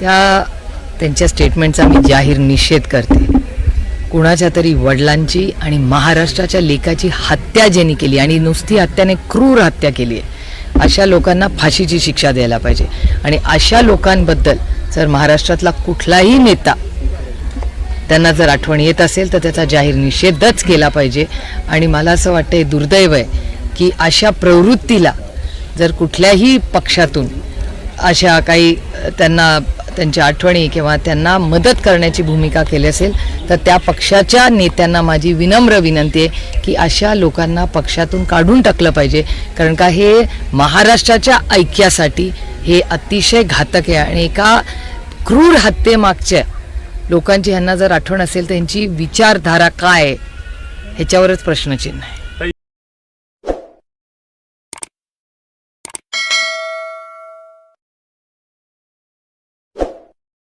त्या त्यांच्या स्टेटमेंटचा मी जाहीर निषेध करते. कुणाच्या तरी वडिलांची आणि महाराष्ट्राच्या लेखाची हत्या ज्यांनी केली आणि नुसती हत्याने क्रूर हत्या केली आहे अशा लोकांना फाशीची शिक्षा द्यायला पाहिजे. आणि अशा लोकांबद्दल जर महाराष्ट्रातला कुठलाही नेता त्यांना जर आठवण येत असेल तर त्याचा जाहीर निषेधच केला पाहिजे. आणि मला असं वाटतं हे दुर्दैव आहे की अशा प्रवृत्तीला जर कुठल्याही पक्षातून अशा काही त्यांना त्यांच्या आठवणी किंवा त्यांना मदत करण्याची भूमिका केली असेल तर त्या पक्षाच्या नेत्यांना माझी विनम्र विनंती आहे की अशा लोकांना पक्षातून काढून टाकलं पाहिजे. कारण का हे महाराष्ट्राच्या ऐक्यासाठी हे अतिशय घातक आहे आणि एका क्रूर हत्येमागच्या लोकांची ह्यांना जर आठवण असेल त्यांची विचारधारा काय ह्याच्यावरच प्रश्नचिन्ह आहे.